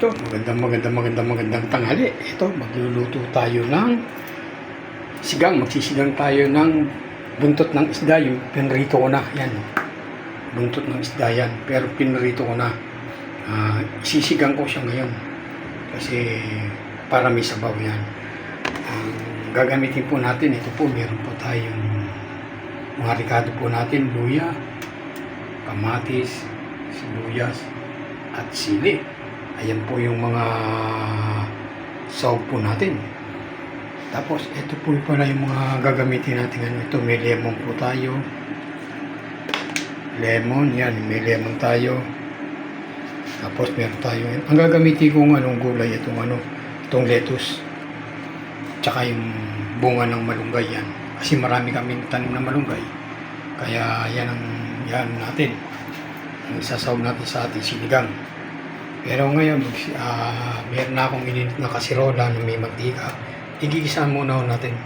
ito, magandang magandang magandang magandang tanghali. Ito, magluluto tayo ng sigang. Magsisigang tayo ng buntot ng isda. Yung pinrito ko na. Yan. Buntot ng isda yan. Pero pinrito ko na. Ah, isisigang ko siya ngayon. Kasi para may sabaw yan. Ang gagamitin po natin, ito po, meron po tayong mga ricado po natin, luya, kamatis, sibuyas, at sili. Ayan po yung mga sahog po natin. Tapos, ito po pala yung mga gagamitin natin. Ano, ito, may lemon po tayo. Lemon, yan, may lemon tayo. Tapos, meron tayo. Ang gagamitin kong anong gulay, itong ano, itong lettuce. Tsaka yung bunga ng malunggay yan. Kasi marami kaming tanim na malunggay. Kaya yan ang yan natin. Ang isasawag natin sa ating sinigang. Pero ngayon, uh, meron na akong ininit na kasirola na may mantika. Igigisa muna natin.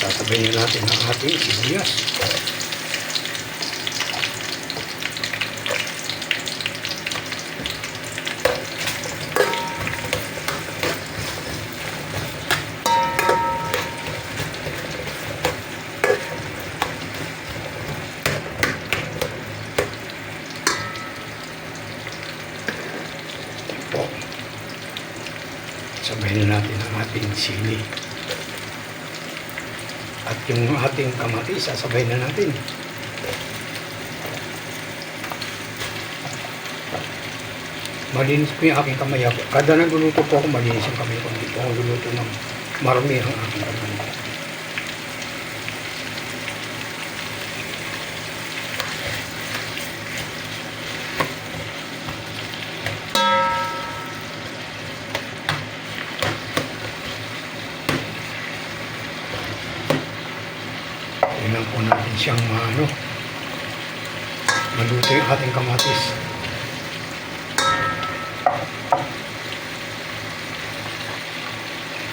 Sasabayin natin ang ating sibuyas. Sabayin na natin ang ating sili. At yung ating kamatis, sasabay na natin. Malinis po yung aking kamay. Kada nagluluto po ako, malinis yung kamay ko. Hindi po ako luluto ng marami ang aking kamay. Tingnan po natin siyang ano, maluto yung ating kamatis.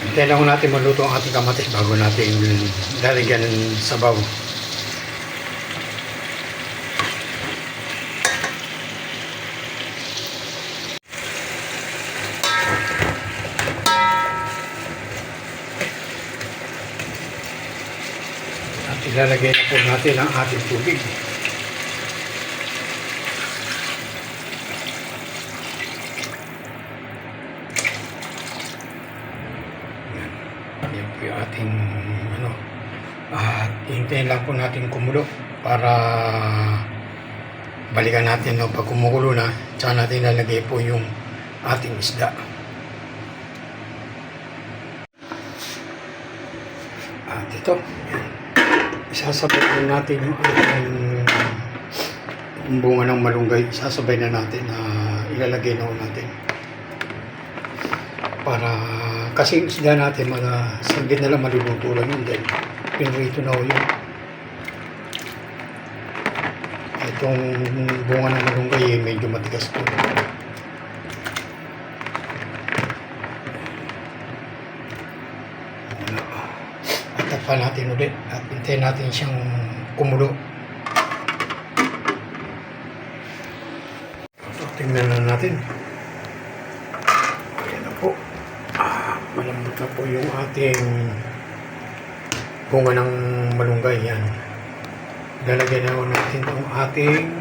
Hintayin lang natin maluto ang ating kamatis bago natin lalagyan ng sabaw. Ilalagay na po natin ang ating tubig. Yan. Po yung ating ano. At hintayin lang po natin kumulo para balikan natin no, pag kumukulo na tsaka natin ilalagay po yung ating isda. At ito, yan. Isasabay na natin yung ating bunga ng malunggay. Isasabay na natin na ilalagay na natin. Para kasi yung isda natin mga saglit na lang maluluto lang yun dahil pinrito na yun. Itong bunga ng malunggay eh, medyo matigas po. Ano, takpan natin ulit at hintayin natin siyang kumulo. So, tingnan na natin. Ayan na po. Ah, malambot na po yung ating bunga ng malunggay. Yan. Lalagyan na natin ang ating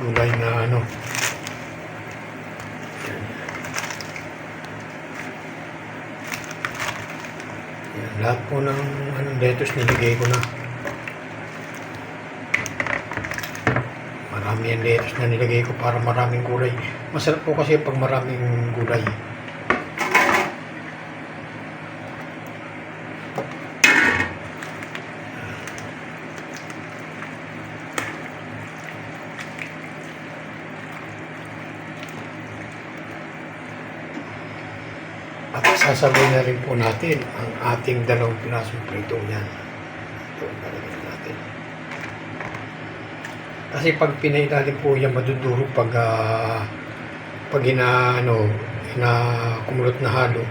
gulay na ano. Yan, lahat po ng anong lettuce nilagay ko na. Marami yung lettuce na nilagay ko para maraming gulay. Masarap po kasi pag maraming gulay. At sasabay na rin po natin ang ating dalawang pinasong prito yan. Ito, lalagyan natin. Kasi pag pinain natin po yan, madudurog pag, ah, pag ina, ano, ina kumulot na halo,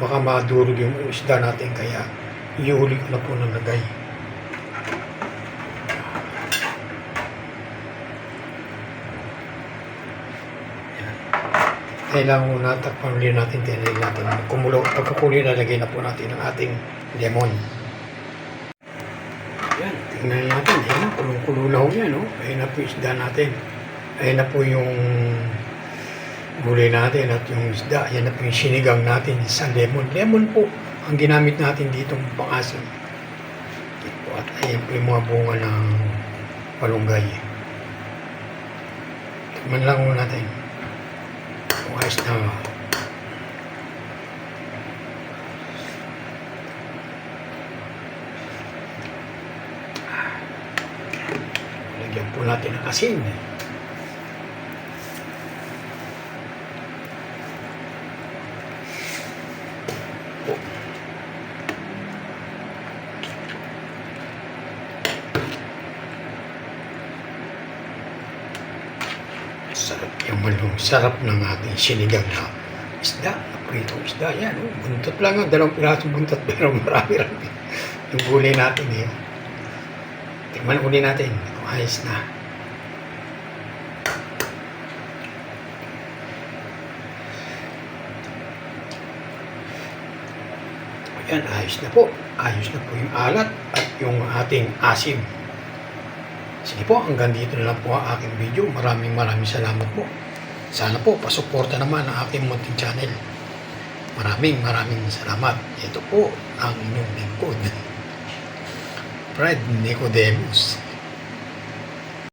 baka madurog yung isda natin, kaya iuhuli ko na po ng lagay. Kailangan muna takpan ulit natin, tinayin natin. Kumulo, pagkakuli, lalagay na po natin ang ating lemon. Yan, tingnan natin. Ayan na, kulong-kulo na ho yan. Oh. Ayan na po isda natin. Ayan na po yung gulay natin at yung isda. Ayan na po yung sinigang natin sa lemon. Lemon po ang ginamit natin dito po, At ayan po yung mga bunga ng palunggay. Tikman lang muna natin. Ayos na Lagyan po natin ng asin. Po. Sarap yung malong sarap ng ating sinigang na isda, na pritong isda. Yan, oh, buntot lang, oh, dalawang pirasong buntot, pero marami-rami. Yung gulay natin, eh. Tikman uli natin kung ayos na. Ayan, ayos na po. Ayos na po yung alat at yung ating asim. Sige po, hanggang dito na lang po ang aking video. Maraming maraming salamat po. Sana po, pasuporta naman ang aking munting channel. Maraming maraming salamat. Ito po ang inyong lingkod. Fred Nicodemus.